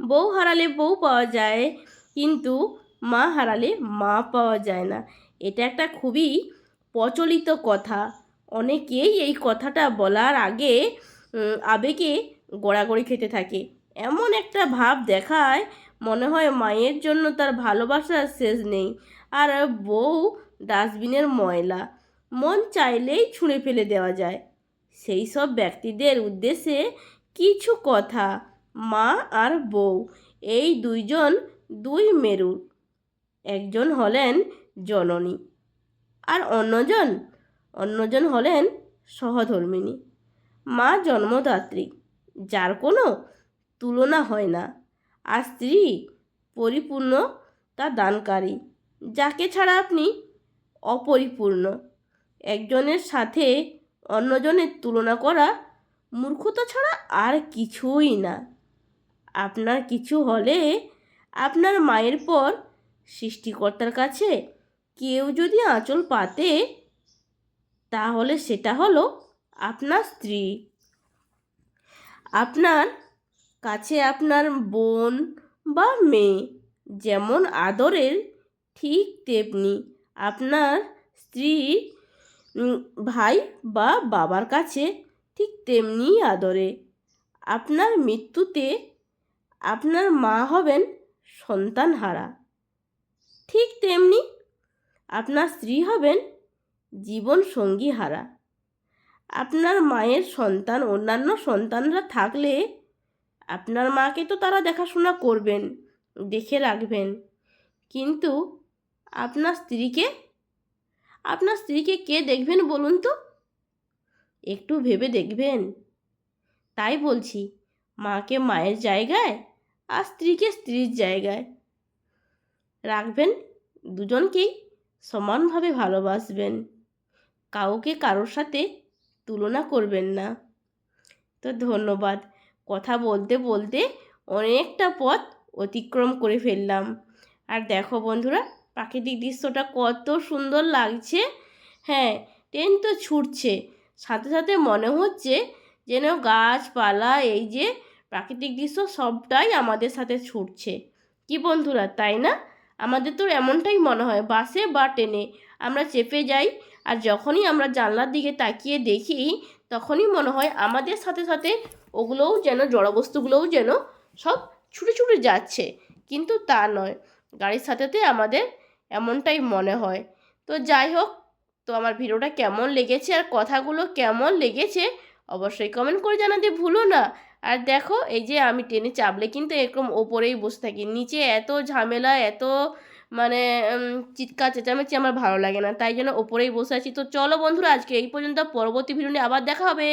বউ হারালে বউ পাওয়া যায়, কিন্তু মা হারালে মা পাওয়া যায় না। এটা একটা খুবই প্রচলিত কথা। অনেকেই এই কথাটা বলার আগে আবেগে গড়াগড়ি খেতে থাকে। এমন একটা ভাব দেখায়, মনে হয় মায়ের জন্য তার ভালোবাসার শেষ নেই। আর বউ ডাস্টবিনের ময়লা, মন চাইলেই ছুঁড়ে ফেলে দেওয়া যায়। সেই সব ব্যক্তিদের উদ্দেশ্যে কিছু কথা মা আর বউ। এই দুইজন দুই মেরু। একজন হলেন জননী আর অন্যজন অন্যজন হলেন সহধর্মিণী মা জন্মদাত্রী, যার কোনো তুলনা হয় না। আর স্ত্রী পরিপূর্ণ তা দানকারী, যাকে ছাড়া আপনি অপরিপূর্ণ। একজনের সাথে অন্যজনের তুলনা করা মূর্খতা ছাড়া আর কিছুই না। আপনার কিছু হলে আপনার মায়ের পর সৃষ্টিকর্তার কাছে কেউ যদি আঁচল পাতে, তাহলে সেটা হলো আপনার স্ত্রী। আপনার কাছে আপনার বোন বা মেয়ে যেমন আদরের, ঠিক তেমনি আপনার স্ত্রী ভাই বা বাবার কাছে ঠিক তেমনি আদরে। আপনার মৃত্যুতে আপনার মা হবেন সন্তানহারা। ঠিক তেমনি আপনার স্ত্রী হবেন জীবন সঙ্গী হারা আপনার মায়ের সন্তান, অন্যান্য সন্তানরা থাকলে আপনার মাকে তো তারা দেখাশোনা করবেন, দেখে রাখবেন। কিন্তু আপনার স্ত্রীকে আপনার স্ত্রীকে কে দেখবেন বলুন তো? একটু ভেবে দেখবেন। তাই বলছি মাকে মায়ের জায়গায় আর স্ত্রীকে স্ত্রীর জায়গায়। রাখবেন দুজনকেই সমানভাবে ভালোবাসবেন। কাউকে কারোর সাথে তুলনা করবেন না। তো ধন্যবাদ। কথা বলতে বলতে অনেকটা পথ অতিক্রম করে ফেললাম। আর দেখো বন্ধুরা, প্রাকৃতিক দৃশ্যটা কত সুন্দর লাগছে। হ্যাঁ ট্রেন তো ছুটছে। সাথে সাথে মনে হচ্ছে যেন গাছপালা, এই যে প্রাকৃতিক দৃশ্য সবটাই আমাদের সাথে ছুটছে। কি বন্ধুরা, তাই না? আমাদের তো এমনটাই মনে হয়, বাসে বা ট্রেনে আমরা চেপে যাই আর যখনই আমরা জানলার দিকে তাকিয়ে দেখি, তখনই মনে হয় আমাদের সাথে সাথে ওগুলোও যেন, জড়বস্তুগুলোও যেন সব ছুটে ছুটে যাচ্ছে। কিন্তু তা নয়, গাড়ির সাথেতে আমাদের এমনটাই মনে হয়। তো যাই হোক, তো আমার ভিডিওটা কেমন লেগেছে আর কথাগুলো কেমন লেগেছে, অবশ্যই কমেন্ট করে জানাতে ভুলো না। আর দেখো, এই যে আমি টেনে চাপলে কিন্তু এরকম ওপরেই বসে থাকি। নিচে এত ঝামেলা, এত মানে চিৎকার, চেঁচামেচি আমার ভালো লাগে না। তাই জন্য ওপরেই বসে আছি। তো চলো বন্ধুরা, আজকে এই পর্যন্ত। পরবর্তী ভিডিও নিয়ে আবার দেখা হবে।